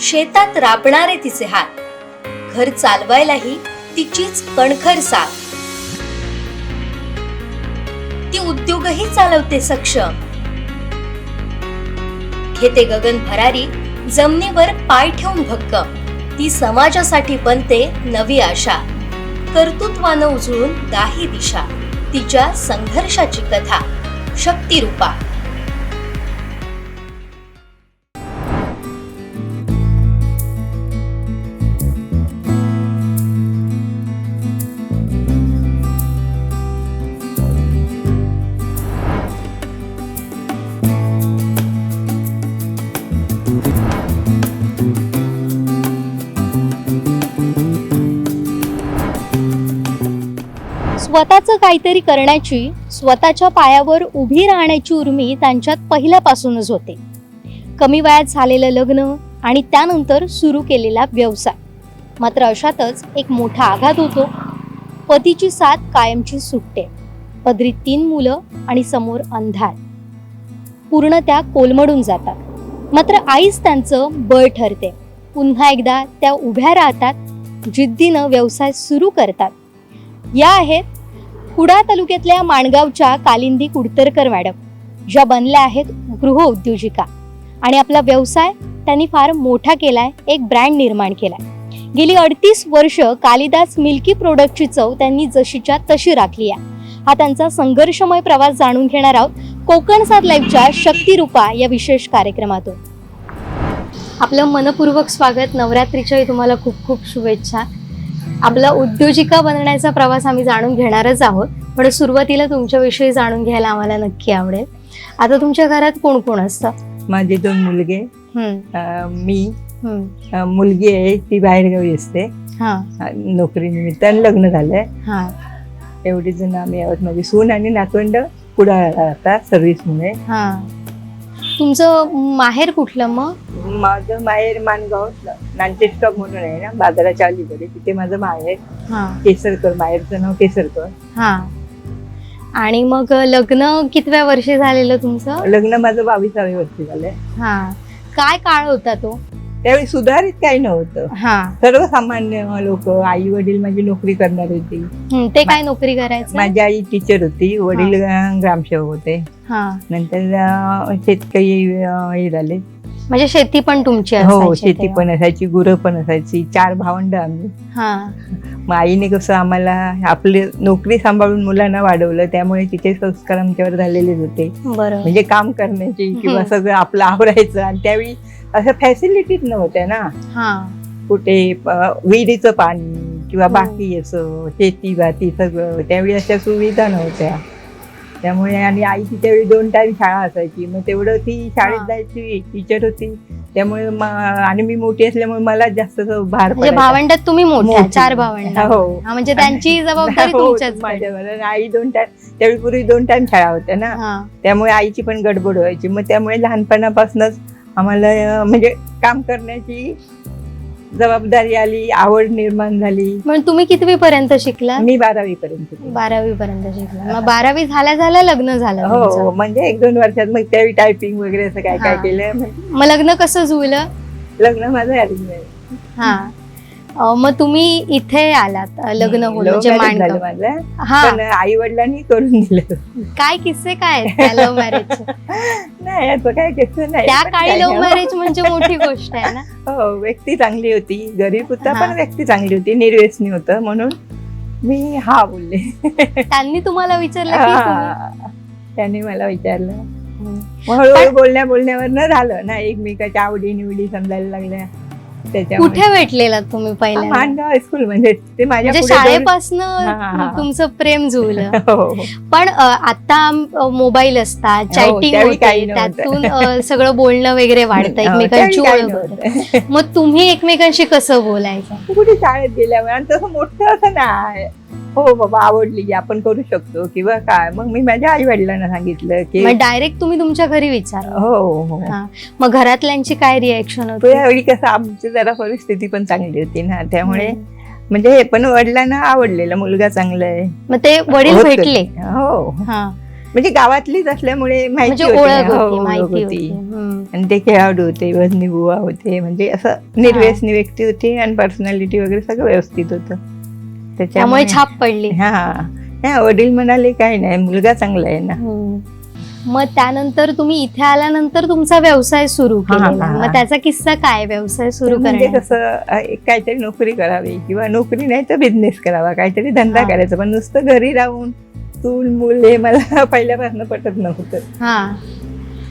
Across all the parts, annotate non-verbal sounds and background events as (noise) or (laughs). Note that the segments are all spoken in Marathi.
शेतात राबणारे तिचे हात. घर चालवायलाही तिचीच कणखर साथ. ती उद्योगही चालवते सक्षम. घेते गगन भरारी जमिनीवर पाय ठेवून भक्कम. ती समाजासाठी बनते नवी आशा. कर्तृत्वानं उजळून दाही दिशा. तिच्या संघर्षाची कथा. शक्तिरूपा. स्वतःचं काहीतरी करण्याची स्वतःच्या पायावर उभी राहण्याची उर्मी त्यांच्यात पहिल्यापासूनच होते. कमी वयात झालेलं लग्न आणि त्यानंतर सुरू केलेला व्यवसाय. मात्र अशातच एक मोठा आघात होतो. पतीची साथ कायमची सुटते. पदरी तीन मुलं आणि समोर अंधार. पूर्ण त्या कोलमडून जातात. मात्र आईच त्यांचं बळ ठरते. पुन्हा एकदा त्या उभ्या राहतात जिद्दीनं व्यवसाय सुरू करतात. या आहेत कुडाळ तालुक्यातल्या माणगावच्या कालिंदी कुडतरकर मॅडम ज्या बनल्या आहेत गृह उद्योजिका. आणि आपला व्यवसाय त्यांनी फार मोठा केलाय एक ब्रँड निर्माण केलाय. गेली अडतीस वर्ष कालिदास मिल्की प्रोडक्टची चव त्यांनी जशीच्या तशी राखली आहे. हा त्यांचा संघर्षमय प्रवास जाणून घेणार आहोत कोकण सात लाईव्हच्या शक्तिरूपा या विशेष कार्यक्रमातून. आपलं मनपूर्वक स्वागत. नवरात्रीच्याही तुम्हाला खूप खूप शुभेच्छा. आपला उद्योजिका बनण्याचा प्रवास आम्ही जाणून घेणारच आहोत पण सुरुवातीला तुमच्याविषयी जाणून घ्यायला आम्हाला नक्की आवडेल. आता तुमच्या घरात कोण कोण असतं? माझे दोन मुलगे मी मुलगी आहे ती बाहेरगावी असते. हा. अं, नोकरीनिमित्त आणि लग्न झालंय. हा. एवढी जण आम्ही आहोत. माझी सून आणि नातवंड पुढे राहतात सर्व्हिसमुळे. हा. तुमचं माहेर कुठलं मग? माझं माहेर मानगाव नांटे स्टॉप म्हणून आहे ना बाजाराच्या अलीकडे. तिथे माझं माहेर हा. केसरकर माहेरचं नाव केसरकर. हा. आणि मग लग्न कितव्या वर्षी झालेलं तुमचं? लग्न माझं बावीसावे वर्षी झालंय. हा. काय काळ होता तो? त्यावेळी सुधारित काही नव्हतं. हा. सर्वसामान्य लोक आई वडील माझी नोकरी करणार होती. ते काय नोकरी करायचं? माझी आई टीचर होती वडील ग्रामसेवक होते. हा. नंतर अं, शेतकरी अं, हे झाले. म्हणजे शेती पण तुमची हो असायची शेती तेव्हा. पण असायची गुरं पण असायची चार भावंड आम्ही. हा. मग आईने कसं आम्हाला आपले नोकरी सांभाळून मुलांना वाढवलं त्यामुळे तिचे संस्कार आमच्यावर झालेलेच होते. बरोबर म्हणजे काम करण्याची किंवा हम्म. सगळं आपलं आवरायचं आणि त्यावेळी अशा फॅसिलिटीज नव्हत्या ना. कुठे विहिरीचं पाणी किंवा हो. बाकी असं शेती भाती सगळं त्यावेळी अशा सुविधा नव्हत्या. त्यामुळे आणि आईची त्यावेळी दोन टाइम शाळा असायची. मग तेवढं ती शाळेत. जायची टीचर होती. त्यामुळे आणि मी मोठी असल्यामुळे मला जास्त भार म्हणजे. भावंडात तुम्ही मोठ्या मोठी. चार भावंड. हो. म्हणजे त्यांची जबाबदारी हो, आई दोन टाइम त्यावेळी पूर्वी दोन टाइम शाळा होत्या ना. त्यामुळे आईची पण गडबड व्हायची. मग त्यामुळे लहानपणापासूनच आम्हाला म्हणजे काम करण्याची जबाबदारी आली आवड निर्माण झाली. पण तुम्ही कितवी पर्यंत शिकला मी बारावी पर्यंत बारावी पर्यंत शिकला. मग बारावी झाल्या झाल्या लग्न झालं हो. म्हणजे एक दोन वर्षात मग त्यावेळी टायपिंग वगैरे असं काय काय. केलं. मग लग्न कसं जुळलं? लग्न माझं marriage. हा. मग तुम्ही इथे आलात लग्न हम्म, होलं love जे marriage झालं मांडगाव माझं. हा. पण आई वडिलांनी करून दिलं. काय किस्से काय लव्ह मॅरेज नाही असं काय नाही. त्या पण काळी लव्ह. मॅरेज म्हणजे मोठी गोष्ट आहे ना? (laughs) हो व्यक्ती चांगली होती गरीब होता हा. पण व्यक्ती चांगली होती निर्व्यसनी होतं म्हणून मी हा बोलले. त्यांनी तुम्हाला विचारलं की तुम्ही- हा. त्याने मला विचारलं. मग हळूहळू बोलण्या बोलण्यावर न झालं. ना एकमेकाच्या आवडी निवडी समजायला लागल्या. त्याच्यामुळे कुठे भेटलेला तुम्ही पहिल्यांदा मानगाव हायस्कूल म्हणजे ते माझ्या म्हणजे पुढे दोन- शाळेपासून हा, हा. तुमचं प्रेम जुळलं (laughs) हो, हो. पण अ, आता मोबाईल असतात चॅटिंग त्यावेळी होते काही नव्हतं. त्यातून अ, सगळं बोलणं वगैरे वाढतं हो, एकमेकांची त्यावेळी काही ओळख होते नव्हतं. मग तुम्ही एकमेकांशी कसं बोलायचं कुठे शाळेत गेल्यावर आणि तसं मोठं असं नाही हो बाबा आवडली आपण करू शकतो. किंवा काय? मग मी माझ्या आई वडिलांना सांगितलं की मग डायरेक्ट तुम्ही तुमच्या घरी विचारलं हो हो हा. मग घरातल्यांची काय रिएक्शन तो होती यावेळी कसं आमची जरा परिस्थिती पण चांगली होती ना. त्यामुळे म्हणजे हे पण वडिलांना आवडलेलं मुलगा चांगला आहे. मग ते वडील होतं. भेटले? हो. हा. म्हणजे गावातलीच असल्यामुळे माहिती म्हणजे होती ओळख हो, होती ओळख माहिती होती. होती. हम्म. आणि ते खेळाडू होते वजनी बुवा होते म्हणजे असं निर्व्यसनी व्यक्ती होती आणि पर्सनॅलिटी वगैरे सगळं व्यवस्थित होतं. त्यामुळे छाप पडली. हा. हा वडील म्हणाले काय नाही मुलगा चांगला आहे ना. हम्म. मग त्यानंतर तुम्ही इथे आल्यानंतर तुमचा व्यवसाय सुरू हा, हा. मग त्याचा किस्सा काय? व्यवसाय सुरू म्हणजे कसं काहीतरी नोकरी करावी किंवा नोकरी नाही तर बिझनेस करावा काहीतरी धंदा हा. करायचा. पण नुसतं घरी राहून चूल मूल हे मला (laughs) पहिल्यापासून पटत नव्हतं. हा.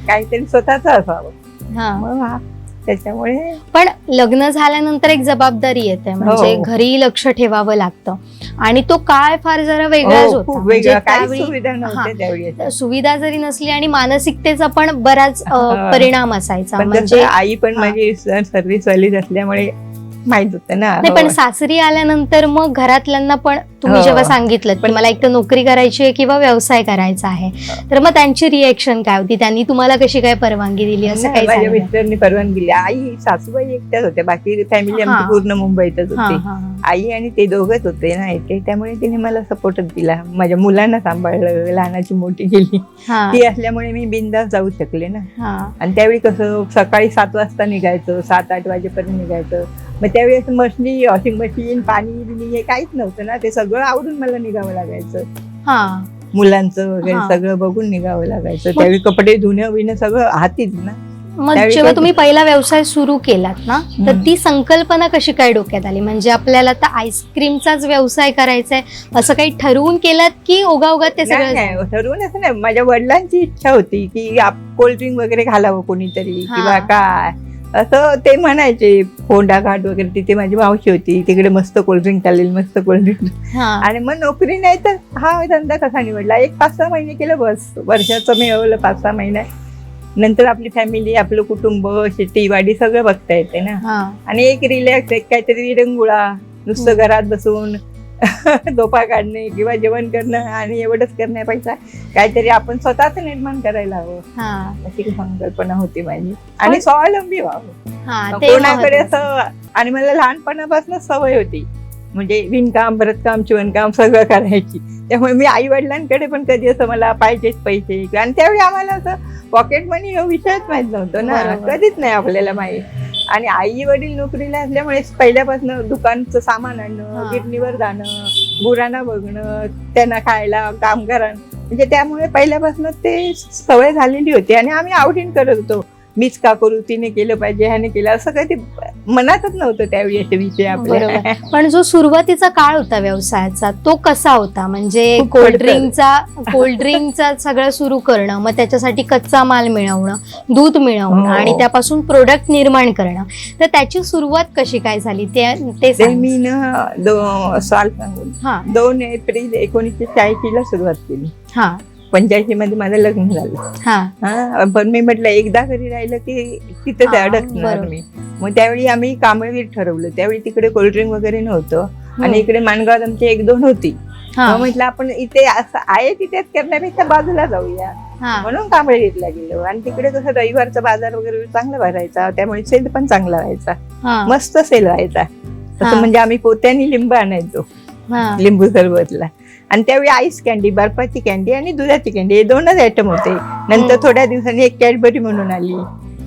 काहीतरी स्वतःच असावं. हा. मग हा त्याच्यामुळे पण लग्न झाल्यानंतर एक जबाबदारी येते म्हणजे हो. घरी लक्ष ठेवावं लागतं आणि तो काळ फार जरा वेगळाच हो, होता म्हणजे सुविधा जरी नसली आणि मानसिकतेचा पण बराच. परिणाम असायचा म्हणजे आई पण. माझी सर्व्हिस वालीच असल्यामुळे माहीत होतं ना. नाही पण हो. सासरी आल्यानंतर मग घरातल्यांना पण तुम्ही हो. जेव्हा सांगितलं पण- मला एक तर नोकरी करायची आहे किंवा व्यवसाय करायचा आहे तर मग त्यांची रिएक्शन काय होती? त्यांनी तुम्हाला कशी काय परवानगी दिली? असं नाही, काही माझ्या. मिस्टरनी परवानगी दिली. आई सासूबाई एकट्याच होत्या. बाकी फॅमिली हा. आमची पूर्ण मुंबईतच हा, होती. हा, हा. आई आणि ते दोघच होते ना इथे त्यामुळे तिने मला सपोर्टच दिला. माझ्या मुलांना सांभाळलं. लहानाची मोठी केली. हा, ती असल्यामुळे मी बिंदास जाऊ शकले ना. हा. आणि त्यावेळी कसं सकाळी सात वाजता निघायचं. सात आठ वाजेपर्यंत निघायचं. मग त्यावेळी असं मशनी वॉशिंग मशीन पाणी बिणी हे काहीच नव्हतं ना ते सगळं आवरून मला निघावं लागायचं हा. मुलांचं वगैरे हा. सगळं बघून निघावं लागायचं त्यावेळी कपडे धुणं बिणं सगळं हातीच ना मग त्यावेळी जेव्हा काही- तुम्ही पहिला व्यवसाय सुरू केलात ना तर हम्म. ती संकल्पना कशी काय डोक्यात आली म्हणजे आपल्याला आता आईस्क्रीमचाच व्यवसाय करायचा आहे असं काही ठरवून केलात की ओघा ते नाही सगळं नाही ठरवून असं नाही माझ्या वडिलांची इच्छा होती की कोल्ड्रिंक वगैरे घालावं कोणीतरी हा. किंवा काय असं ते म्हणायचे फोंडा घाट वगैरे तिथे माझी मावशी होती तिकडे मस्त कोल्ड्रिंक चालेल मस्त कोल्ड्रिंक हा. आणि मग नोकरी नाही तर हा धंदा कसा निवडला एक पाच सहा महिने केलं बस वर्षाचं मिळवलं पाच सहा महिन्यात नंतर आपली फॅमिली आपलं कुटुंब शेती वाडी सगळं बघता येते ना हा. आणि एक रिलॅक्स एक काहीतरी रंगुळा नुसतं हम्म. घरात बसून (laughs) झोपा काढणे किंवा जेवण करणं आणि एवढंच करण्यापेक्षा काहीतरी आपण स्वतःच निर्माण करायला हवं. अशी संकल्पना होती माझी आणि स्वावलंबी व्हावं हा. कोणाकडे. असं आणि मला लहानपणापासून सवय होती म्हणजे विणकाम भरतकाम शिवणकाम सगळं करायची त्यामुळे मी आई वडिलांकडे पण कधी असं मला पाहिजेच पैसे आणि त्यावेळी आम्हाला असं पॉकेट मनी हा विषयच माहीत नव्हतं ना. कधीच नाही आपल्याला माहीत आणि आई वडील नोकरीला असल्यामुळे पहिल्यापासून दुकानचं सामान आणणं. गिरणीवर जाणं गुरांना बघणं त्यांना खायला काम करणं म्हणजे त्यामुळे पहिल्यापासून ते सवय झालेली होती आणि आम्ही आवडीन करत होतो मीच का करू तिने केलं पाहिजे ह्याने केलं असं कधी मनातच नव्हतं त्यावेळी असे विषय आपल्या. बरोबर. पण जो सुरुवातीचा काळ होता व्यवसायाचा तो कसा होता? म्हणजे खूप कोल्ड्रिंकचा कोल्ड्रिंकचा सगळं सुरू करणं मग त्याच्यासाठी कच्चा माल मिळवणं दूध मिळवणं हो. आणि त्यापासून प्रोडक्ट निर्माण करणं. तर त्याची सुरुवात कशी काय झाली? ते ते ते सांग. मी ना दो साल सांगून हा. दोन एप्रिल एकोणीसशे शहाऐंशी ला सुरुवात केली. हा. पंच्याऐंशी मध्ये माझं लग्न झालं. हा. हा पण मी म्हटलं एकदा घरी राहिलं की तिथं हा, अडकणार बरोबर. मी. मग त्यावेळी आम्ही कामवीर ठरवलं. त्यावेळी तिकडे कोल्ड्रिंक वगैरे नव्हतं. आणि. इकडे माणगावात आमची एक दोन होती. हा. मग म्हटलं आपण इथे असं आहे तिथेच करण्यापेक्षा बाजूला जाऊया. हा. म्हणून कांबळीतला गेलो. आणि तिकडे कसं रविवारचा बाजार वगैरे चांगला भरायचा. त्यामुळे सेल पण चांगला व्हायचा. हा. मस्त सेल व्हायचा. हा. तसं म्हणजे आम्ही पोत्यानी लिंब आणायचो. हा. लिंबू सरबतला. आणि त्यावेळी आईस कॅन्डी बर्फाची कॅन्डी आणि दुधाची कॅन्डी हे दोनच आयटम होते. नंतर हम्म. थोड्या दिवसांनी एक कॅडबरी म्हणून आली.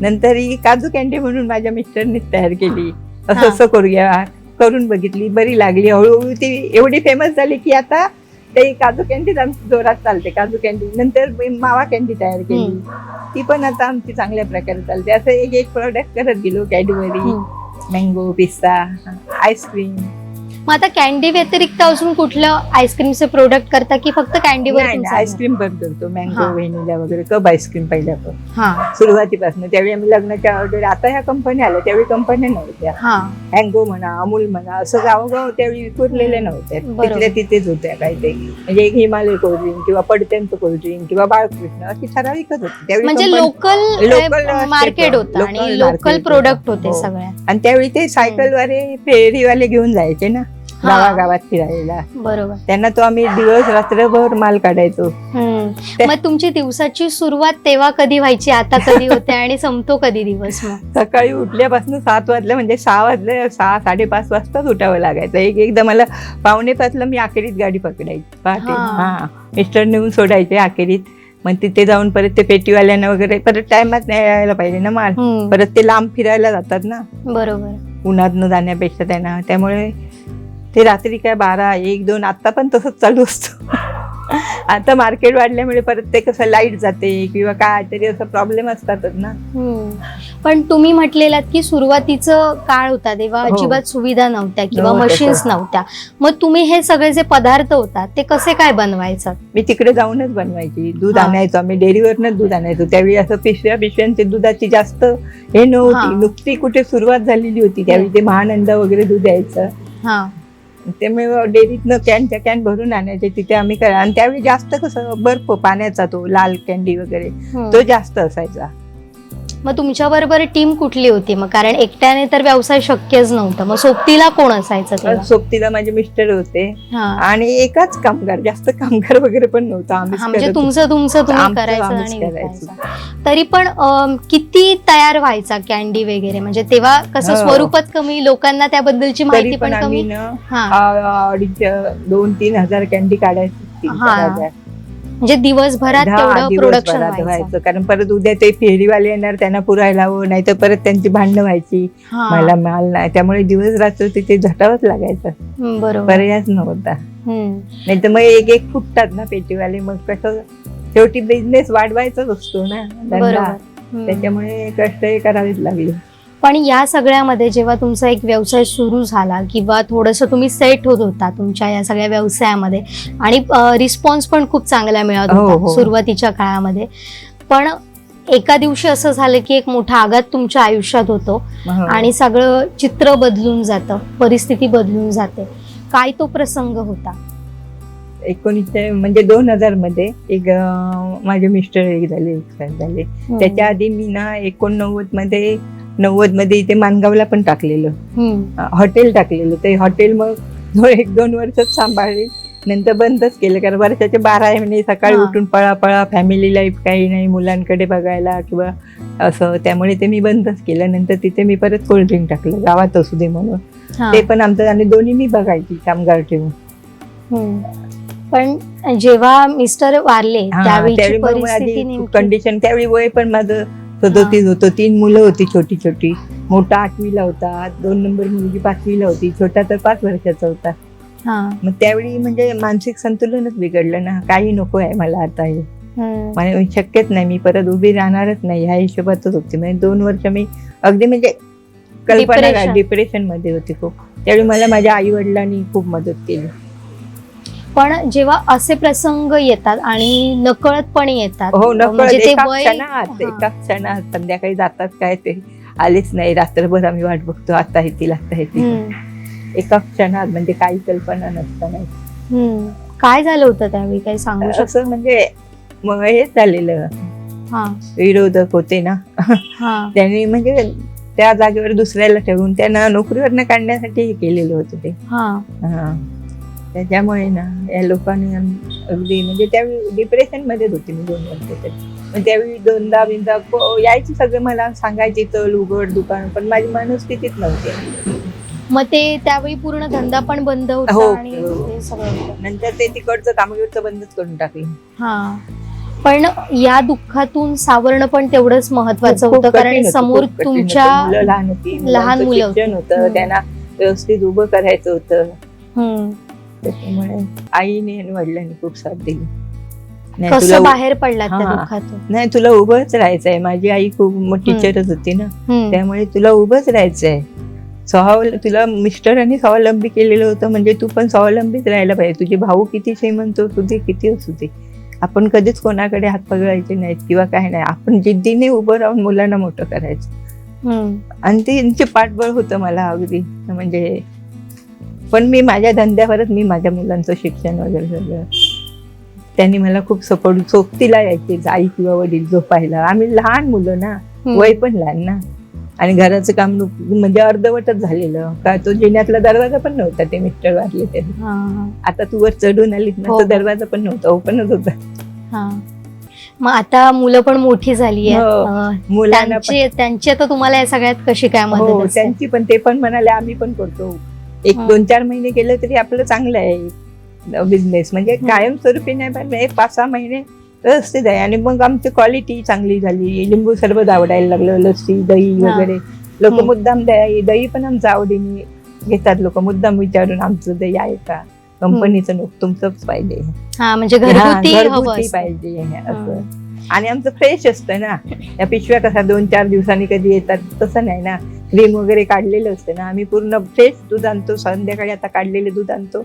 नंतर ही काजू कॅन्डी म्हणून माझ्या मिस्टरनीच तयार केली. असं हा. असं करूया करून बघितली बरी लागली. हळूहळू ती एवढी फेमस झाली की आता ते काजू कॅन्डीच आमची जोरात चालते काजू कॅन्डी नंतर मावा कॅन्डी तयार केली. ती पण आता आमची चांगल्या प्रकारे चालते. असं एक एक प्रोडक्ट करत गेलो कॅडबरी. मँगो पिस्ता आईस्क्रीम मग आता कॅन्डी व्यतिरिक्त अजून कुठलं आईस्क्रीमचे प्रोडक्ट करता की फक्त कॅन्डीवर तुमचा? आईस्क्रीम पण करतो मँगो. व्हॅनिला वगैरे कप आईस्क्रीम पहिल्या पण हा. सुरुवातीपासून. त्यावेळी आम्ही लग्नाच्या ऑर्डर आता ह्या कंपन्या आल्या त्यावेळी कंपन्या नव्हत्या. हा. हँगो म्हणा अमूल म्हणा असं गावोगाव त्यावेळी विखुरलेल्या नव्हत्या बरोबर. तिथल्या तिथेच होत्या काहीतरी. म्हणजे एक हिमालय कोल्ड्रिंक किंवा पडत्यांचं कोल्ड्रिंक किंवा बाळकृष्ण अशी ठराविकच होती. त्यावेळी म्हणजे लोकल local मार्केट होतं आणि लोकल प्रोडक्ट होतं. हो. सगळ्या. आणि त्यावेळी ते सायकलवाले फेरीवाले घेऊन जायचे ना. गावागावात फिरायला. बरोबर. त्यांना तो आम्ही दिवस रात्रभर माल काढायचो. मग तुमची दिवसाची सुरुवात तेव्हा कधी व्हायची? आता कधी होते आणि संपतो कधी दिवस मग? सकाळी उठल्यापासून सात वाजले म्हणजे सहा वाजले सहा साडेपाच वाजताच उठावं लागायचं. एक एकदा मला पावणे पाचला मी अखेरीत गाडी पकडायची. पहाटे. हा. मिस्टर नेऊन सोडायचे अखेरीत. मग तिथे जाऊन परत ते पेटीवाल्यांना वगैरे परत टायमात नाही यायला पाहिजे ना माल. परत ते लांब फिरायला जातात ना. बरोबर. उन्हात न जाण्यापेक्षा त्यांना. त्यामुळे ते रात्री काय बारा एक दोन आता पण तसंच चालू असतो. आता मार्केट वाढल्यामुळे परत ते कसं लाइट जाते किंवा काय तरी असं प्रॉब्लेम असतातच ना. पण तुम्ही म्हटलेलात की सुरुवातीचं काळ होता तेव्हा हो. अजिबात सुविधा नव्हत्या किंवा हो. मशीन्स नव्हत्या. मग तुम्ही हे सगळे जे पदार्थ होतात ते कसे काय बनवायचं? मी तिकडे जाऊनच बनवायची. दूध हा. आणायचो आम्ही डेअरीवरनच दूध आणायचो. त्यावेळी असं पिशव्या पिशव्यांची दुधाची जास्त हे हा. नव्हती नुकती कुठे सुरुवात झालेली होती. त्यावेळी ते महानंद वगैरे दूध यायचं हा. त्यामुळे डेअरीतनं कॅनच्या कॅन भरून आणायचे तिथे आम्ही करा आणि त्यावेळी जास्त कसं बर्फ पाण्याचा तो लाल कॅन्डी वगैरे. तो जास्त असायचा मग तुमच्या बरोबर टीम कुठली होती मग कारण एकट्याने तर व्यवसाय शक्यच नव्हता मग सोबतीला कोण असायचं तेव्हा? सोबतीला माझे मिस्टर होते हा आणि एकाच कामगार जास्त कामगार वगैरे पण नव्हता आम्हीच हा, म्हणजे करत तुमचं तुमचं तुम्ही आमचं करायचं आम्हीच आणि करायचो. विकायचं. तरी पण अम, किती तयार व्हायचा कॅन्डी वगैरे म्हणजे तेव्हा कसं हो. स्वरूपच कमी लोकांना त्याबद्दलची तरी माहिती पण पण आम्ही कमी ना हा आ- अडीच दोन तीन हजार कॅन्डी काढायची तीन हा. चार हजार. म्हणजे दिवसभरात दहा तेवढं दिवसभरात प्रोडक्शन व्हायचं. व्हायचं. कारण परत उद्या ते फेरीवाले येणार त्यांना पुरायला हवं नाही तर परत त्यांची भांडणं व्हायची. हा. मला माल नाही. त्यामुळे दिवस रात्र तिथे झटावंच लागायचं. हम्म, बरोबर. पर्यायच नव्हता. हम्म. नाही तर मग एक एक फुटतात ना पेटीवाले मग कसं शेवटी बिझनेस वाढवायचाच असतो ना धंदा. बरोबर. हम्म. त्याच्यामुळे कष्ट हे करावेच लागले. पण या सगळ्यामध्ये जेव्हा तुमचा एक व्यवसाय सुरू झाला किंवा थोडंसं तुम्ही सेट होत होता तुमच्या या सगळ्या व्यवसायामध्ये आणि रिस्पॉन्स पण खूप चांगला मिळत हो, होता हो. सुरुवातीच्या काळामध्ये. पण एका दिवशी असं झालं की एक मोठा आघात तुमच्या आयुष्यात होतो हो. आणि सगळं चित्र बदलून जातं परिस्थिती बदलून जाते. काय तो प्रसंग होता? एकोणीसशे म्हणजे दोन हजारमध्ये एक माझे मिस्टर एक झाले. झाले त्याच्या आधी मी ना एकोणनव्वदमध्ये नव्वदमध्ये इथे मानगावला पण टाकलेलं. हॉटेल टाकलेलं. ते हॉटेल मग (laughs) दो- एक दोन वर्षच सांभाळले. नंतर बंदच केलं. कारण वर्षाचे बारा महिने सकाळी. उठून पळा पळा फॅमिली लाईफ काही नाही मुलांकडे बघायला किंवा असं. त्यामुळे ते मी बंदच केलं. नंतर तिथे मी परत कोल्ड्रिंक टाकलं. गावात असू दे म्हणून. ते पण आमचं आणि दोन्ही मी बघायची कामगार ठेवून. पण जेव्हा मिस्टर वारले कंडिशन त्यावेळी वय पण माझं सदोतीस होतं. तीन मुलं होती छोटी छोटी. मोठा आठवीला होता. दोन नंबर मुलगी पाचवीला होती. छोटा तर पाच वर्षाचा होता. हा. मग त्यावेळी म्हणजे मानसिक संतुलनच बिघडलं ना. काही नको आहे मला आता हे. मला शक्यच नाही. मी परत उभी राहणारच नाही. ह्या हिशोबातच होती. म्हणजे दोन वर्ष मी अगदी म्हणजे कल्पना. डिप्रेशनमध्ये होते खूप. त्यावेळी मला माझ्या आई वडिलांनी खूप मदत केली. पण जेव्हा असे प्रसंग येतात आणि नकळतपणे येतात हो नकळत. म्हणजे ते एका वय क्षणात हा. एका क्षणात. संध्याकाळी जातात काय ते? आलेच नाही. रात्रभर आम्ही वाट बघतो. आता येतील आता येतील हम्म. एका क्षणात म्हणजे काही कल्पना नसताना हम्म. काय झालं होतं त्यावेळी? काही सांगू शकता? असं म्हणजे मग हेच झालेलं. हा. विरोधक होते ना. हा. त्यांनी म्हणजे त्या जागेवर दुसऱ्याला ठेवून त्यांना नोकरीवरनं काढण्यासाठी हे केलेलं होतं ते. हा. हा. त्याच्यामुळे ना या लोकांनी अगदी म्हणजे त्यावेळी डिप्रेशन मध्येच होते मी दोन वर्ष तरी त्यावेळी दोनदा बिंदा प- यायची सगळे मला सांगायची चल उघड दुकान पण माझी मनस्थितीच नव्हती मग ते त्यावेळी पूर्ण धंदा पण बंद हो, होता आणि हो. ते सगळं होतं. नंतर ते तिकडचं कामगिरचं बंदच करून टाकलं हा पण या दुःखातून सावरणं पण तेवढंच महत्वाचं खूप होतं कारण होतं, समोर खूप कठीण होतं. तुमच्या मुलं लहान होती लहान मुलांचं मुलं होती. शिक्षण होतं हम्म. त्यांना व्यवस्थित उभं करायचं होतं हम्म. त्याच्यामुळे आईने आणि वडिलांनी खूप साथ दिली. नाही कसं बाहेर त्या हा. दुःखातून? नाही तुला उभंच राहायचंय. माझी आई खूप टीचरच होती ना. हम्म. त्यामुळे तुला उभंच राहायचंय. स्वावल तुला मिस्टरांनी स्वावलंबी केलेलं होतं म्हणजे तू पण स्वावलंबीच राहायला पाहिजे. तुझे भाऊ किती श्रीमंत असू दे किती असू दे आपण कधीच कोणाकडे हात पगडायचे नाहीत किंवा काय नाही. आपण जिद्दीने उभं राहून मुलांना मोठं करायचं. हम्म. आणि ते त्यांचे पाठबळ होतं मला अगदी. म्हणजे पण मी माझ्या धंद्यावरच मी माझ्या मुलांचं शिक्षण वगैरे सगळं त्यांनी मला खूप सपोर्ट सोबतीला यायचे आई किंवा वडील झोपायला आम्ही लहान मुलं ना. वय पण लहान ना आणि घराचं काम म्हणजे अर्धवटच झालेलं का तो जिन्यातला दरवाजा पण नव्हता ते मिस्टर वारले ते हा, हा, आता तू वर चढून आलीत ना हो. तो दरवाजा पण नव्हता ओपनच होता हा. मग आता मुलं पण मोठी झाली हो. मुलांना त्यांची आता तुम्हाला या सगळ्यात कशी काय हो मदत? त्यांची पण ते पण म्हणाले आम्ही पण करतो एक. दोन चार महिने केलं तरी आपलं चांगलं आहे. बिझनेस म्हणजे. कायमस्वरूपी नाही पण एक पाच सहा महिने व्यवस्थित आहे. आणि मग आमची क्वालिटी चांगली झाली. लिंबू सरबत आवडायला लागलं लस्सी दही. वगैरे. लोक. मुद्दाम दही दही पण आमचं आवडीने घेतात लोक. मुद्दाम विचारून आमचं दही आहे का? कंपनीचं नको तुमचंच पाहिजे. म्हणजे घरगुती. पाहिजे असं. आणि आमचं फ्रेश असतं ना. या पिशव्या कसा दोन चार दिवसांनी कधी येतात तसं नाही ना. क्रीम वगैरे काढलेलं असतं ना आम्ही पूर्ण फ्रेश दूध आणतो. संध्याकाळी आता काढलेले दूध आणतो.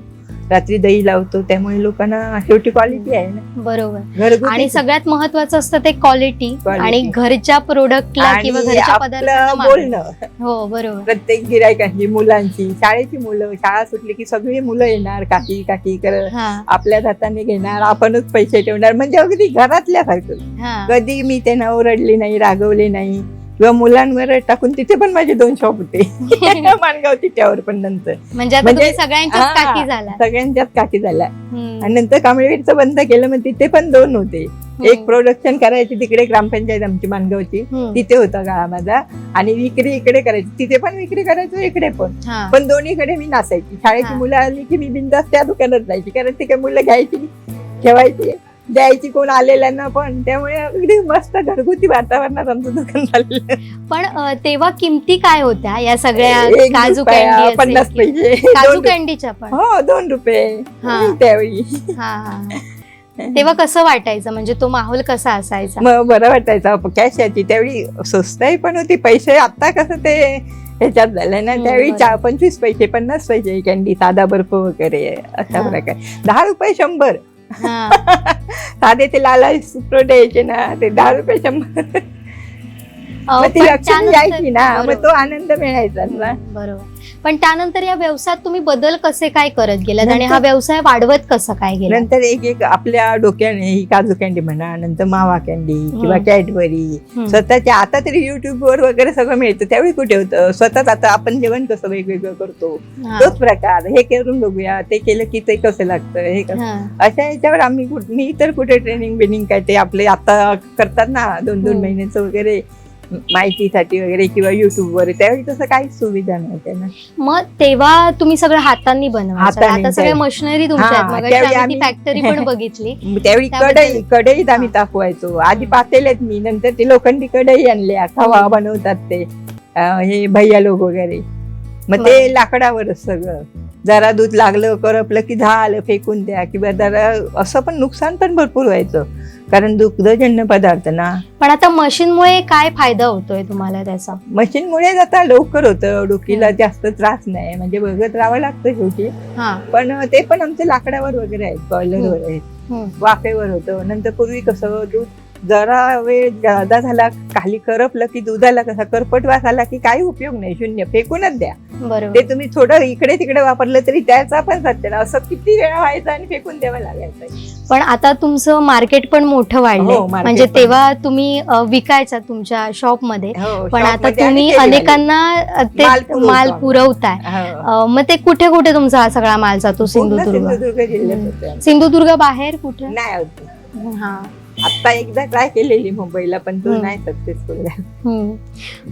रात्री दही लावतो. त्यामुळे लोकांना शेवटी क्वालिटी आहे ना. बरोबर. आणि सगळ्यात महत्वाचं असतं ते क्वालिटी. आणि घरच्या प्रोडक्टला किंवा घरच्या. बोलणं. हो बरोबर. प्रत्येक गिरायकांची मुलांची शाळेची मुलं शाळा सुटली की सगळी मुलं येणार काकी काकी करत हा. आपल्याच हाताने घेणार आपणच पैसे ठेवणार. म्हणजे अगदी घरातल्यासारखं. हा. कधी मी त्यांना ओरडली नाही रागवले नाही. किंवा मुलांवर टाकून तिथे पण माझे दोन शॉप होते. (laughs) माणगाव तिच्यावर पण नंतर. म्हणजे म्हणजे- तुम्ही सगळ्यांच्याच काकी झाला. आणि नंतर कांबळेवीरचं बंद केलं मग तिथे पण दोन होते. एक प्रोडक्शन करायची तिकडे ग्रामपंचायत आमची माणगावची. हम्म. तिथे होता गाळा माझा. आणि विक्री इकडे करायची. तिथे पण विक्री करायचो इकडे पण. पण दोन्हीकडे मी नाचायची शाळेची. मुलं आली की मी बिंदास त्या दुकानात जायची. कारण ती काय मुलं घ्यायची ठेवायची. द्यायची कोण आलेल्यांना पण त्यामुळे अगदी मस्त घरगुती वातावरणात आमचं दुकान झालेलं पण अ, तेव्हा किमती काय होत्या या सगळ्या एक काजू रुपया, असेल पन्नास की- पैसे काजू दोन. कॅन्डीच्या पण हो दोन रुपये हा. त्यावेळी हा हा हा. तेव्हा कसं वाटायचं म्हणजे तो माहोल कसा असायचा मग बरं वाटायचं कॅश याची त्यावेळी स्वस्तही पण होती पैसे आता कसं ते ह्याच्यात झालंय ना हम्म, त्यावेळी. चार पंचवीस पैसे पन्नास पैसे कॅन्डी साधा बर्फ वगैरे अशा हा. प्रकारे दहा रुपये शंभर हा. साधे ते लाला सुप्रट यायचे ना ते दहा रुपये शंभर. मग ती त्यानंतर- यायची ना मग. तो आनंद मिळायचा ना. बरोबर. पण त्यानंतर या व्यवसायात तुम्ही बदल कसे काय करत गेलात आणि हा व्यवसाय वाढवत कसा काय गेला नंतर एक एक आपल्या डोक्याने ही काजू कॅन्डी म्हणा नंतर मावा कॅन्डी किंवा. कॅडबरी. स्वतःच्या आता तरी युट्यूब वर वगैरे सगळं मिळतं त्यावेळी कुठे होतं स्वतःच आता आपण जेवण कसं वेगवेगळं करतो हा. तोच प्रकार हे करून बघूया ते केलं की ते कसं लागतं हे कसं हा. अशा याच्यावर आम्ही मी तर कुठे ट्रेनिंग बिनिंग काय ते आपले आता करतात ना दोन दोन हम्म. महिन्याचं वगैरे माहितीसाठी वगैरे किंवा युट्यूब वर. त्यावेळी तसं काहीच सुविधा नव्हत्या ना. मग तेव्हा तुम्ही सगळं हातांनी बनवायचं हाताने आता सगळ्या. मशिनरी तुमच्या हा, आहेत. त्यावेळी ती आम्ही- फॅक्टरी पण बघितली. मग (laughs) त्यावेळी त्याबद्दल- कढई कढईत आम्ही तापवायचो आधी पातेलेत मी नंतर ते लोखंडी कढई आणल्या खवा बनवतात ते. अं, हे भैया लोक वगैरे. मग बरं. ते लाकडावरच सगळं. जरा दूध लागलं करपलं की झालं फेकून द्या किंवा जरा असं पण नुकसान पण भरपूर व्हायचं. कारण दुग्धजन्य पदार्थ ना. पण आता मशीनमुळे काय फायदा होतोय तुम्हाला त्याचा? मशीनमुळे आता लवकर होतं डोकीला जास्त त्रास नाही. म्हणजे बघत राहावं लागतं शेवटी. हा. पण ते पण आमचे लाकडावर वगैरे आहेत बॉयलरवर आहेत. हम्म. वाफेवर होतं. नंतर पूर्वी कसं दूध जरा वेळ जादा झाला खाली करपलं की दुधाला कसा करपट वास आला की काही उपयोग नाही शून्य फेकूनच द्या. बरोबर. ते तुम्ही थोडं इकडे तिकडे वापरलं तरी त्याचा पण सत्य ना असं किती वेळा व्हायचं आणि फेकून द्यावं लागायचं. पण आता तुमचं मार्केट पण मोठं वाढलंय. हो, market म्हणजे पण. तेव्हा तुम्ही अ, विकायचा तुमच्या शॉपमध्ये हो, पण shop आता मध्ये तुम्ही अनेकांना अ, ते माल पुरवतो माल आम्ही. पुरवताय. हो. अ, मग ते कुठे कुठे तुमचा हा सगळा माल जातो? पूर्ण सिंधुदुर्ग. सिंधुदुर्ग जिल्ह्यात होतं. सिंधुदुर्ग बाहेर कुठे? नाही होत हा. आता एकदा ट्राय केलेली मुंबईला पण तो हम्म. नाही सक्सेसफुल हम्म.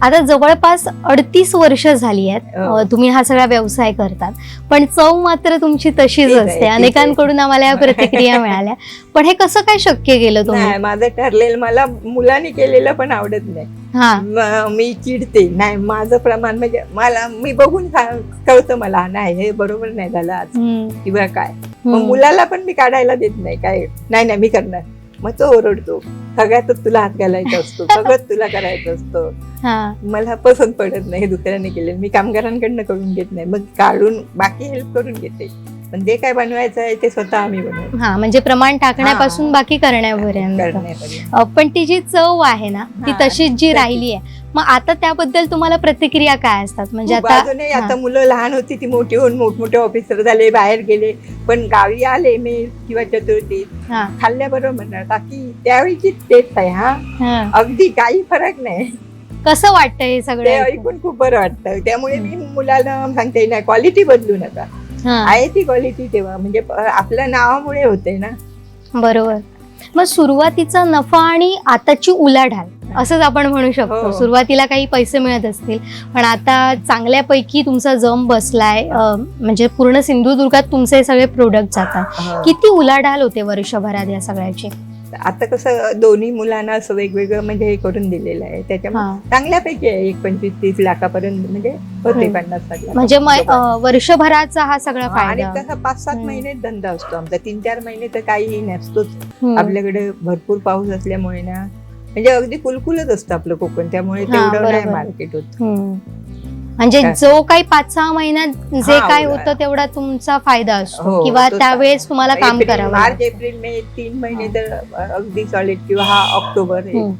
आता जवळपास अडतीस वर्ष झाली आहेत. हो. तुम्ही हा सगळा व्यवसाय करतात. पण चव मात्र तुमची तशीच आहे, असते. आहे. अनेकांकडून आम्हाला या प्रतिक्रिया (laughs) मिळाल्या. पण हे कसं काय शक्य केलं तुम्ही? नाही माझं ठरलेलं मला मुलांनी केलेलं पण आवडत नाही. हा. म- मी चिडते. नाही माझं प्रमाण म्हणजे मला मी बघून सा- कळतं मला नाही हे बरोबर नाही झालं आज. हम्म. किंवा काय. मग हम्म. मुलाला पण मी काढायला देत नाही. काय नाही नाही मी करणार. मग तो ओरडतो. सगळ्यातच तुला हात घालायचा असतो. सगळंच तुला करायचं असतं. मला पसंत पडत नाही हे दुसऱ्याने केलेलं. मी कामगारांकडनं करून घेत नाही. मग काढून बाकी हेल्प करून घेते. पण जे काय बनवायचं आहे ते स्वतः आम्ही बनवतो. हा म्हणजे प्रमाण टाकण्यापासून. बाकी करण्यापर्यंत. पण ती जी चव आहे ना ती तशीच जी. राहिली आहे मग आता त्याबद्दल तुम्हाला प्रतिक्रिया काय असतात? म्हणजे खूप आता अजूनही हा. आता मुलं लहान होती ती मोठी होऊन मोठमोठे ऑफिसर झाले बाहेर गेले. पण गावी आले मी किंवा चतुर्थीत हा, खाल्ल्याबरोबर म्हणणार काकी त्यावेळीची टेस्ट आहे हा. हा. अगदी काही फरक नाही. कसं वाटतं हे ते सगळं ऐकून? ऐकून खूप बरं वाटतं. त्यामुळे मी मुलाला सांगते नाही क्वालिटी बदलू नका. हा, आहे ती क्वालिटी तेव्हा. म्हणजे प- आपल्या नावामुळे होते ना. बरोबर. मग सुरुवातीचा नफा आणि आताची उलाढाल असंच आपण म्हणू शकतो हो. सुरुवातीला काही पैसे मिळत असतील पण आता चांगल्यापैकी तुमचा जम बसलाय म्हणजे पूर्ण सिंधुदुर्गात तुमचे सगळे प्रोडक्ट जातात. किती उलाढाल होते वर्षभरात या सगळ्याची आता कसं दोन्ही मुलांना असं वेगवेगळं म्हणजे हे करून दिलेलं आहे त्याच्यामुळे. चांगल्यापैकी आहे एक पंचवीस तीस लाखापर्यंत म्हणजे होते. पन्नास साठ लाख. म्हणजे म- अं, वर्षभराचा हा सगळा आणि फायदा तसा पाच सात हम्म. महिने धंदा असतो आमचा तीन चार महिने तर काही नसतोच हम्म. आपल्याकडे भरपूर पाऊस असल्यामुळे ना म्हणजे अगदी कुलकुलच असतं आपलं कोकण त्यामुळे हा, तेवढं नाही बरोबर. मार्केट होत हम्म. म्हणजे? जो काही पाच सहा महिन्यात जे काय हो. होतं तेवढा तुमचा फायदा असतो हो, किंवा त्यावेळेस तुम्हाला काम करावं मार्च. एप्रिल मे तीन महिने तर अगदी सॉलिड किंवा हा ऑक्टोबर हे.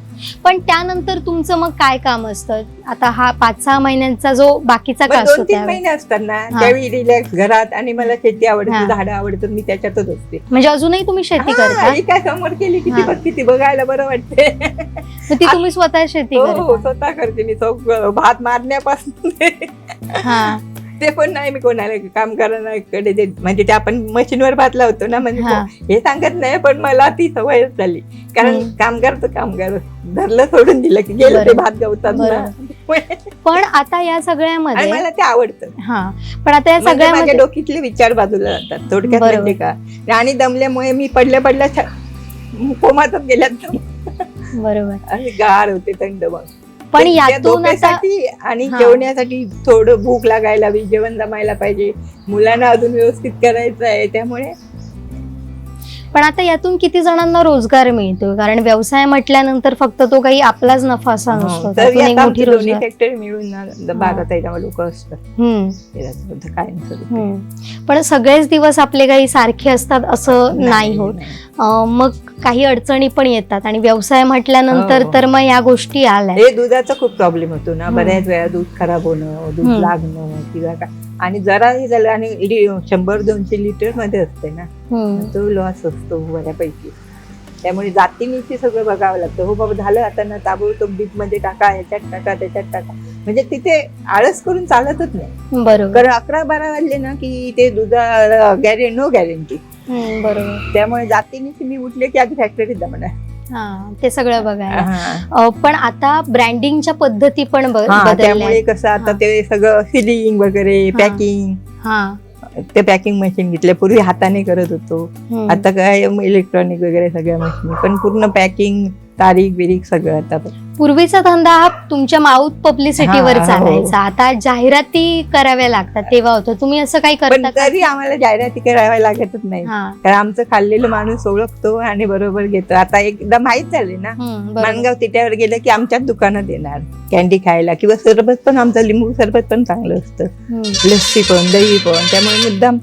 पण त्यानंतर तुमचं मग काय काम असतं आता हा पाच सहा महिन्यांचा जो बाकीचा मग का असतो तीन? महिने असतात ना हा. त्यावेळी रिलॅक्स घरात आणि मला शेती. आवडते झाडं आवडतात मी त्याच्यातच असते म्हणजे अजूनही तुम्ही शेती करता काय समोर केली किती. बघ किती बघायला बरं वाटते मग ती तुम्ही स्वतः शेती हो हो करता स्वतः करते मी सगळं भात मारण्यापासून. हा. ते पण नाही मी कोणाला काम करण्याकडे देत. म्हणजे ते आपण मशीनवर भात लावतो ना म्हणजे हा. सांगत नाही पण मला ती सवयच झाली. कारण हम्म. कामगार तर कामगार धरलं सोडून दिलं की गेलं ते. भात गवतात ना. पण आता या आणि सगळ्यामध्ये मला ते आवडतं. हा. पण आता या म्हणजे माझ्या सगळ्यामध्ये डोकीतले विचार बाजूला जातात थोडक्यात बरोबर. म्हणजे का? आणि दमल्यामुळे मी पडल्या पडल्या कोमातच गेल्यात. बरोबर. आणि गार होते थंड मग. पण यातून आणि. जेवण्यासाठी थोडं भूक लागायला हवी जेवण जमायला पाहिजे. मुलांना अजून व्यवस्थित करायचं आहे त्यामुळे पण आता यातून किती जणांना रोजगार मिळतो? कारण व्यवसाय म्हटल्यानंतर फक्त तो काही आपलाच नफा असा नसतो. हो, मोठी फॅक्टरी मिळून बागात लोक असतात. नसतं. पण सगळेच दिवस आपले काही सारखे असतात असं नाही होत. मग काही अडचणी पण येतात आणि व्यवसाय म्हटल्यानंतर हो. तर मग या गोष्टी आल्या. हे दुधाचा खूप प्रॉब्लेम होतो ना. हम्म. बऱ्याच वेळा दूध खराब होणं दूध. लागणं किंवा काय. आणि जराही झालं आणि लि- शंभर दोनशे लिटरमध्ये असते ना. हम्म, तो लॉस असतो बऱ्यापैकी. त्यामुळे जातीनीची सगळं बघावं लागतं. हो बाबा झालं आता ना ताबडतोब बीटमध्ये टाका याच्यात टाका त्याच्यात टाका. म्हणजे तिथे आळस करून चालतच नाही. बरोबर. कारण अकरा बारा वाजले ना की ते दुधा गॅरे नो गॅरंटी बरोबर. त्यामुळे जातीनीची मी उठले की आधी फॅक्टरीत जमणार हा ते सगळं बघायला. अं, पण आता ब्रँडिंगच्या पद्धती पण त्यामुळे. कसं आता. ते सगळं सिलिंग वगैरे. पॅकिंग ते पॅकिंग मशीन घेतले. पूर्वी हाताने करत होतो. आता काय इलेक्ट्रॉनिक वगैरे सगळ्या मशीन पण पूर्ण पॅकिंग तारीख बिरीख सगळं आता पूर्वीचा धंदा हा तुमच्या माउथ पब्लिसिटीवर हा, हो. चालायचा आता जाहिराती कराव्या लागतात तेव्हा होतं. तुम्ही असं काही पण करता का? तरी आम्हाला जाहिराती कराव्या लागतच नाही. हा. कारण आमचं खाल्लेलं माणूस ओळखतो आणि बरोबर घेतो. आता एकदा माहीत झाले ना हम्म, बरोबर. माणगाव तिट्यावर गेलं की आमच्याच दुकानात येणार. कॅन्डी खायला किंवा सरबत पण आमचं लिंबू सरबत पण चांगलं असतं. हम्म, लस्सी पण दही पण त्यामुळे मुद्दाम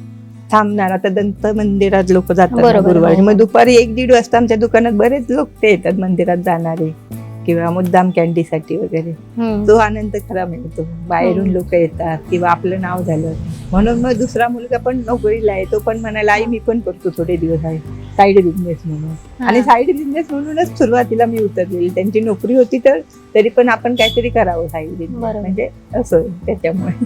थांबणार. आता दंत मंदिरात लोक जातात गुरुवारी. हो. मग दुपारी एक दीड वाजता आमच्या दुकानात बरेच लोक ते येतात मंदिरात जाणारे किंवा मुद्दाम कॅन्डीसाठी वगैरे. तो आनंद खरा मिळतो. बाहेरून हम्म. लोक येतात किंवा आपलं नाव झालं. म्हणून मग दुसरा मुलगा पण नोकरीला आहे. तो पण म्हणाला आई मी पण करतो थोडे दिवस आहे. साईड बिझनेस म्हणून. आणि हा. साईड बिझनेस म्हणूनच सुरुवातीला मी उतरलेली. त्यांची नोकरी होती तर तरी पण आपण काहीतरी करावं साईड बिझनेस. म्हणजे असं त्याच्यामुळे.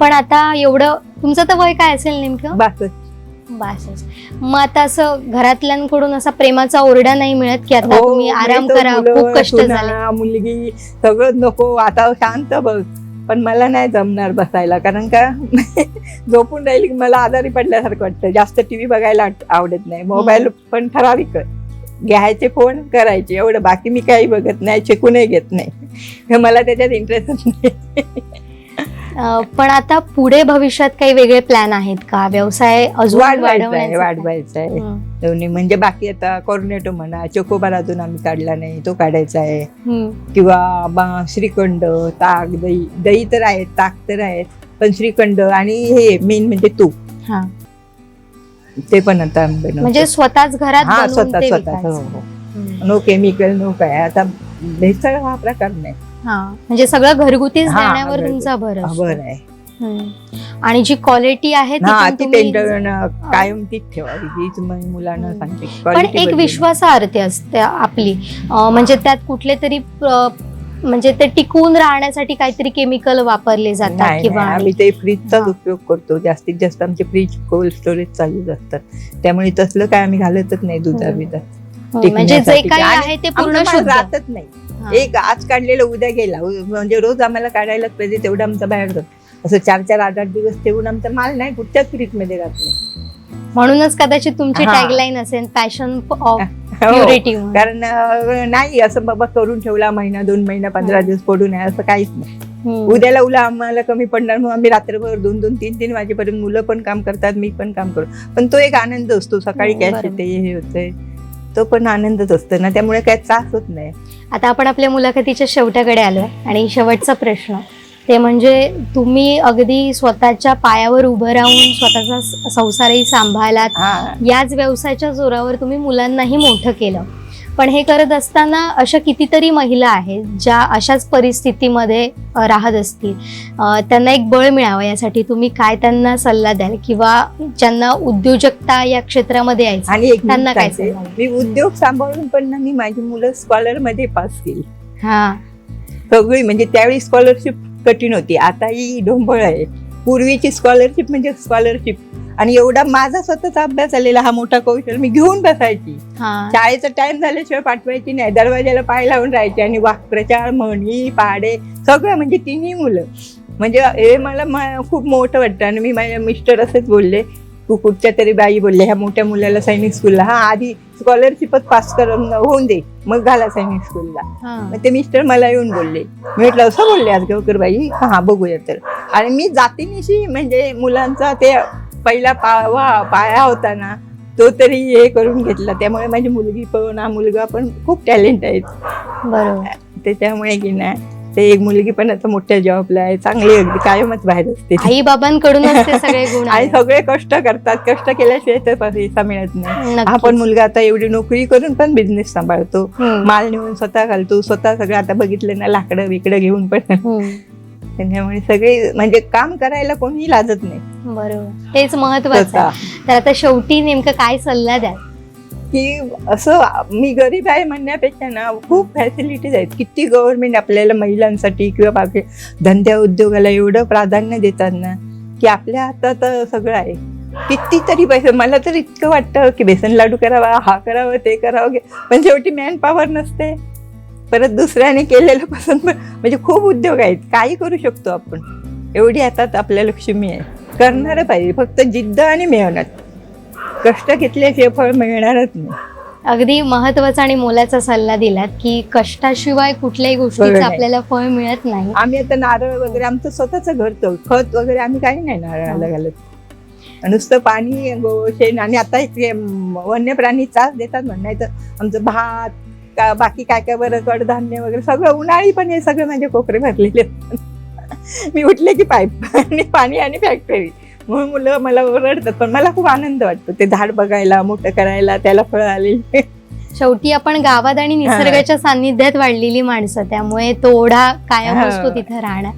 पण आता एवढं तुमचं तर वय काय असेल नेमकं? बस बासच मग आता असं घरातल्यांकडून असा प्रेमाचा ओरडा नाही मिळत की आता हो, तुम्ही आराम करा मुलं, खूप कष्ट सुना, झाले मुलगी सगळं नको आता शांत बस. पण मला नाही जमणार बसायला कारण का? (laughs) झोपून राहिली की मला आजारी पडल्यासारखं वाटतं. जास्त टीव्ही बघायला आट- आवडत नाही. मोबाईल पण ठराविक. घ्यायचे फोन करायचे. एवढं. बाकी मी काही बघत नाही शिकूनही घेत नाही. हे मला त्याच्यात इंटरेस्टच नाही. (laughs) पण आता पुढे भविष्यात काही वेगळे प्लॅन आहेत का? व्यवसाय अजून वाढवायचं आहे वाढवायचं आहे. दोन्ही म्हणजे बाकी आता कॉर्नेटो म्हणा चोकोबार अजून आम्ही काढला नाही तो काढायचा आहे. किंवा श्रीखंड ताक दही दही तर आहे ताक तर आहेत पण श्रीखंड आणि हे मेन म्हणजे तूप. हा. ते पण आता. म्हणजे स्वतःच घरात स्वतः स्वतः. नो केमिकल नो काय. आता भेसळ हा प्रकार नाही. हा म्हणजे सगळं घरगुतीच हा, देण्यावर घरगुती. तुमचा भर असतो. बरं आहे हम्म. आणि जी क्वालिटी आहे ती हा पण ती तुम्ही- कायम तीच ठेवावी हीच मुलांना हम्म. सांगते पण Quality एक बदलू विश्वासार्हते असते आपली अं, म्हणजे त्यात कुठले तरी अं, म्हणजे ते टिकून राहण्यासाठी काहीतरी केमिकल वापरले. जातात नाही किंवा नाही, आम्ही ते फ्रीजचाच हा. उपयोग करतो जास्तीत जास्त आमचे फ्रीज कोल्ड स्टोरेज चालूच असतात त्यामुळे तसलं काय आम्ही घालतच नाही दुधा हम्म. बिधात हं, म्हणजे जे टिकण्यासाठी. काही आणि आहे ते पूर्ण आमचं माल शुद्ध राहतच नाही. हा. एक आज काढलेलं उद्या गेला. उ- म्हणजे रोज आम्हाला काढायलाच पाहिजे तेवढं आमचं बाहेर जात असं चार चार आठ आठ दिवस ठेवून आमचा माल नाही कुठच्याच फ्रीजमध्ये राहत नाही. म्हणूनच कदाचित तुमची हा. टॅगलाईन असेल पॅशन ऑफ हो. प्युरिटी कारण अं, नाही असं बाबा करून ठेवला महिना दोन महिना पंधरा दिवस पडून आहे असं काहीच नाही. उद्याला उला आम्हाला कमी पडणार मग आम्ही रात्रभर दोन दोन तीन तीन वाजेपर्यंत मुलं पण काम करतात मी पण काम करतो पण तो एक आनंद असतो सकाळी हो, कॅश बरोबर. येते हे होतंय. तो पण आनंदच असतो ना त्यामुळे काय त्रास होत नाही. आता आपण आपल्या मुलाखतीच्या शेवटाकडे आलोय आणि शेवटचा प्रश्न ते म्हणजे तुम्ही अगदी स्वतःच्या पायावर उभं राहून स्वतःचा संसारही सांभाळलात. याच व्यवसायाच्या जोरावर तुम्ही मुलांनाही मोठं केलं. पण हे करत असताना अशा कितीतरी महिला आहेत ज्या अशाच परिस्थितीमध्ये राहत असतील. त्यांना एक बळ मिळावं यासाठी तुम्ही काय त्यांना सल्ला द्याल किंवा ज्यांना उद्योजकता या क्षेत्रामध्ये यायचं आणि त्यांना काय मी उद्योग सांभाळून पण ना मी माझी मुलं स्कॉलरमध्ये पास केली. हा. सगळी म्हणजे त्यावेळी स्कॉलरशिप कठीण होती. आता ही ढोंबळ आहे. पूर्वीची स्कॉलरशिप म्हणजे स्कॉलरशिप आणि एवढा माझा स्वतःचा अभ्यास आलेला हा मोठा कौशल मी घेऊन बसायची. हा. शाळेचा टाइम झाल्याशिवाय पाठवायची नाही दरवाजाला पाय लावून राहायचे आणि वाक्रचाळ म्हणी पाडे सगळं म्हणजे तिन्ही मुलं. म्हणजे हे मला खूप मोठं वाटतं आणि मी माझ्या मिस्टर असेच बोलले तू कुठच्या तरी बाई बोलले ह्या मोठ्या मुलाला सैनिक स्कूलला हा आधी स्कॉलरशिपच पास करून होऊन दे. मग घाला सैनिक स्कूलला हा. मग ते मिस्टर मला येऊन बोलले. मी म्हटलं असं बोलले आज गावकर बाई हा हा बघूया तर. आणि मी जातीनिशी म्हणजे मुलांचा ते पहिला पावा पाया होता ना तो तरी हे करून घेतला. त्यामुळे माझी मुलगी पण हा मुलगा पण खूप टॅलेंट आहेत. बरोबर. त्याच्यामुळे की नाही. ते एक मुलगी पण आता मोठ्या जॉबला आहे चांगली अगदी कायमच बाहेर असते आई बाबांकडूनच ते सगळे (laughs) गुण आणि. सगळे कष्ट करतात कष्ट केल्याशिवाय तर पैसा मिळत नाही पण नक्कीच. मुलगा आता एवढी नोकरी करून पण बिझनेस सांभाळतो हम्म. माल नेऊन स्वतः घालतो स्वतः सगळं आता बघितलं ना लाकडं बिकडं घेऊन पण हम्म. त्याच्यामुळे सगळे म्हणजे काम करायला कोणी लाजत नाही बरोबर तेच महत्वाचं स्वतः आहे. तर आता शेवटी नेमकं काय सल्ला द्याल की असं मी गरीब आहे म्हणण्यापेक्षा ना खूप फॅसिलिटीज आहेत. किती गव्हर्नमेंट आपल्याला महिलांसाठी किंवा बाकी धंद्या उद्योगाला एवढं प्राधान्य देतात ना की आपल्या हातात सगळं आहे. कितीतरी पैसे मला तर इतकं वाटतं की बेसन लाडू करावा हा करावं ते करावं पण शेवटी मॅन पॉवर नसते. परत दुसऱ्याने केलेलं पसंत म्हणजे खूप उद्योग आहेत. काही करू शकतो आपण. एवढी हातात आपल्या लक्ष्मी आहे. करणारं पाहिजे. फक्त जिद्द आणि मेहनत. कष्ट घेतल्याशिवाय फळ मिळणारच नाही. अगदी महत्त्वाचा आणि मोलाचा सल्ला दिलात की कष्टाशिवाय कुठल्याही गोष्टीचं. आपल्याला फळ मिळत नाही. आम्ही आता नारळ वगैरे आमचं स्वतःच घरचं खत वगैरे आम्ही काही नाही नारळाला घालत. नुसतं पाणी गो- शेण आणि आता इथे म, वन्य प्राणी त्रास देतात म्हणायचं आमचं भात का बाकी काय काय बरं कडधान्य वगैरे सगळं उन्हाळी पण हे सगळं माझे कोकरे भरलेले असतात मी उठले की पाईप आणि पाणी आणि फॅक्टरी म्हणून मुलं मला ओरडतात पण मला खूप आनंद वाटतो ते झाड बघायला मोठं करायला त्याला फळं आलेली. शेवटी आपण गावात आणि निसर्गाच्या सान्निध्यात वाढलेली माणसं त्यामुळे तो ओढा कायम हा. असतो तिथं राहणार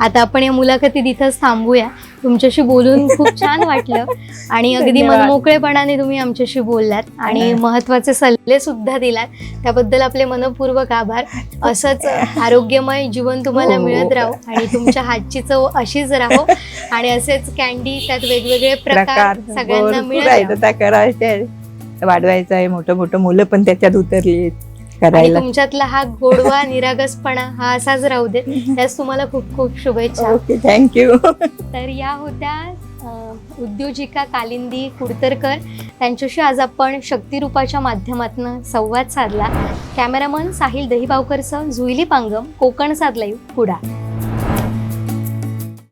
आता आपण या मुलाखतीत इथंच थांबूया तुमच्याशी बोलून खूप (laughs) छान वाटलं आणि अगदी. मनमोकळेपणाने तुम्ही आमच्याशी बोललात आणि हा. महत्त्वाचे सल्ले सुद्धा दिलात त्याबद्दल आपले मनपूर्वक आभार असंच आरोग्यमय जीवन तुम्हाला हो. मिळत राहो आणि तुमच्या हातची चव अशीच राहो आणि असेच कॅन्डी त्यात वेगवेगळे प्रकार सगळ्यांना मिळत आहेत. वाढवायचं आहे मोठं मोठं मुलं पण त्याच्यात उतरली आणि करायला. तुमच्यातला हा गोडवा (laughs) निरागसपणा हा असाच राहू दे त्यास तुम्हाला खूप खूप शुभेच्छा. ओके थँक्यू (laughs) तर या होत्या उद्योजिका कालिंदी कुडतरकर. त्यांच्याशी आज आपण शक्तिरूपाच्या माध्यमातून संवाद साधला. कॅमेरामन साहिल दहिबावकरसह जुईली पांगम कोकण साध लाईव्ह कुडा